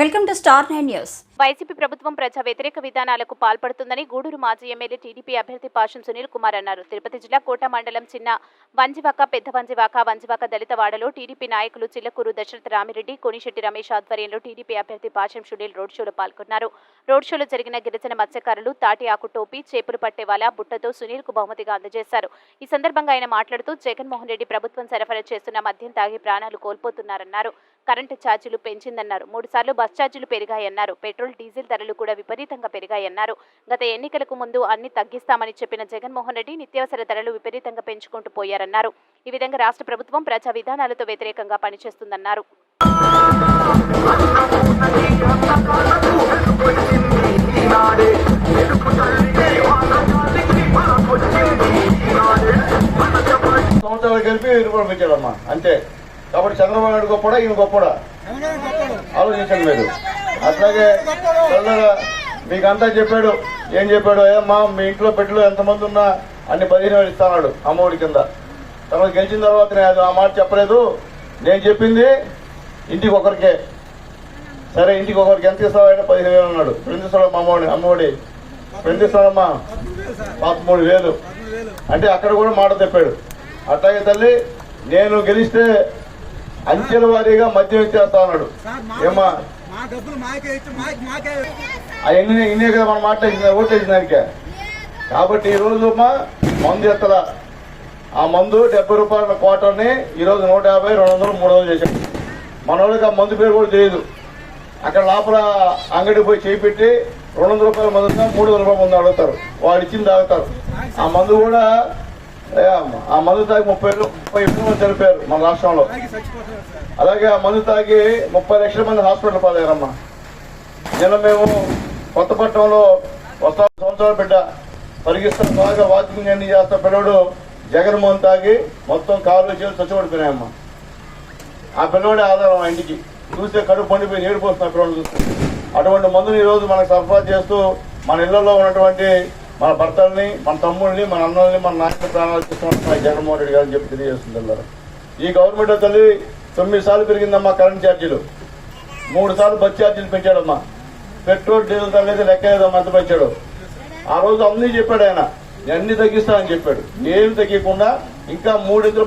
Welcome to star nine news. YCP ప్రభుత్వం ప్రజా వ్యతిరేక విధానాలకు పాల్పడుతుందని గూడూరు మాజీ ఎమ్మెల్యే టీడీపీ అభ్యర్థి పాషం సునీల్ కుమార్ అన్నారు. తిరుపతి జిల్లా కోట మండలం చిన్న వంజివాక పెద్ద వంజివాక వంజివాక దళితవాడలో టీడీపీ నాయకులు చిల్లకూరు దశరథ రామిరెడ్డి కొనిశెట్టి రమేష్ ఆధ్వర్యంలో టీడీపీ అభ్యర్థి పాషం సునీల్ రోడ్ షోలో పాల్గొన్నారు. రోడ్ షోలో జరిగిన గిరిజన మత్స్యకారులు తాటి ఆకు టోపీ చేపలు పట్టేవాల బుట్టతో సునీల్కు బహుమతిగా అందజేశారు. ఈ సందర్భంగా ఆయన మాట్లాడుతూ జగన్మోహన్ రెడ్డి ప్రభుత్వం సరఫరా చేస్తున్న మద్యం తాగి ప్రాణాలు కోల్పోతున్నారన్నారు. కరెంటు ఛార్జీలు పెంచిందన్నారు. మూడు సార్లు బస్ ఛార్జీలు పెరిగాయన్నారు. పెట్రోల్ డీజిల్ ధరలు కూడా విపరీతంగా పెరిగాయన్నారు. గత ఎన్నికలకు ముందు అన్ని తగ్గిస్తామని చెప్పిన జగన్మోహన్ రెడ్డి నిత్యావసర ధరలు విపరీతంగా పెంచుకుంటూ పోయారన్నారు. ఈ విధంగా రాష్ట్ర ప్రభుత్వం ప్రజా విధానాలతో వ్యతిరేకంగా పనిచేస్తుందన్నారు. సంవత్సరాలు కలిపి రూపాయలు పెంచాడమ్మా అంతే. కాబట్టి చంద్రబాబు నాయుడు గొప్పడా ఈయన గొప్పడా ఆలోచించండి మీరు అట్లాగే చల్లగా మీకు అంతా చెప్పాడు. ఏం చెప్పాడు? అయ్యమ్మా మీ ఇంట్లో పెట్టులు ఎంతమంది ఉన్నా అన్ని పదిహేను వేలు ఇస్తాడు అమ్మఒడి కింద. తర్వాత గెలిచిన తర్వాత నేను అది ఆ మాట చెప్పలేదు. నేను చెప్పింది ఇంటికి ఒకరికే. సరే ఇంటికి ఒకరికి ఎంత ఇస్తావు అంటే పదిహేను వేలు అన్నాడు. ఎంత ఇస్తాడు అమ్మఒడి అమ్మఒడి. ఎంత పదమూడు వేలు. అంటే అక్కడ కూడా మాట తెప్పాడు. అట్లాగే తల్లి నేను గెలిస్తే అంచెల వారీగా మద్యం ఇచ్చేస్తా అన్నాడు మా మా మాకు మాకే అవన్నీ ఇన్నే కదా మనం మాట్లాడింది ఓటేసిన దానికే. కాబట్టి ఈ రోజు అమ్మా మందు ఎత్తల. ఆ మందు డెబ్బై రూపాయల క్వార్టర్ని ఈరోజు నూట యాభై రెండు వందలు మూడు వందలు చేశాడు మన వాళ్ళకి ఆ మందు పేరు కూడా తెలియదు. అక్కడ లోపల అంగడి పోయి చేయి పెట్టి రెండు వందల రూపాయల మందు మూడు వందల రూపాయల మందు అడుగుతారు. వాడు ఇచ్చింది తాగుతారు. ఆ మందు కూడా ఆ మందు తాగి ముప్పై వేలు ముప్పై వేల మంది చనిపోయారు మన రాష్ట్రంలో. అలాగే ఆ మందు తాగి ముప్పై లక్షల మంది హాస్పిటల్ పాలయ్యారమ్మా. నిన్న మేము కొత్తపట్నంలో వస్తా సంవత్సరాల బిడ్డ పరిగిస్తాం బాగా వాకింగ్ అన్ని చేస్తా పిల్లవాడు జగన్మోహన్ తాగి మొత్తం కాళ్ళు చేసి చచ్చిపడిపోయినాయమ్మా ఆ పిల్లవాడే ఆధారం ఆ ఇంటికి. చూస్తే కడుపు పండిపోయి నీడిపోతున్నా పిల్లవాడు చూస్తే. అటువంటి మందుని ఈరోజు మనకు సరఫరా చేస్తూ మన ఇళ్ళలో ఉన్నటువంటి మన భర్తల్ని మన తమ్ముడిని మన అన్నల్ని మన నాయకుల ప్రాణాలు తీసుకుంటున్నాయి జగన్మోహన్ రెడ్డి గారు చెప్పి తెలియజేస్తుంది ఈ గవర్నమెంట్ తల్లి తొమ్మిది సార్లు పెరిగిందమ్మా కరెంట్ ఛార్జీలు. మూడు సార్లు బస్ ఛార్జీలు పెంచాడమ్మా. పెట్రోల్ డీజిల్ తల్లి లెక్క లేదమ్మా ఎంత పెంచాడు. ఆ రోజు అన్నీ చెప్పాడు ఆయన. అన్ని తగ్గిస్తా అని చెప్పాడు. ఏమి తగ్గకుండా ఇంకా మూడింతలు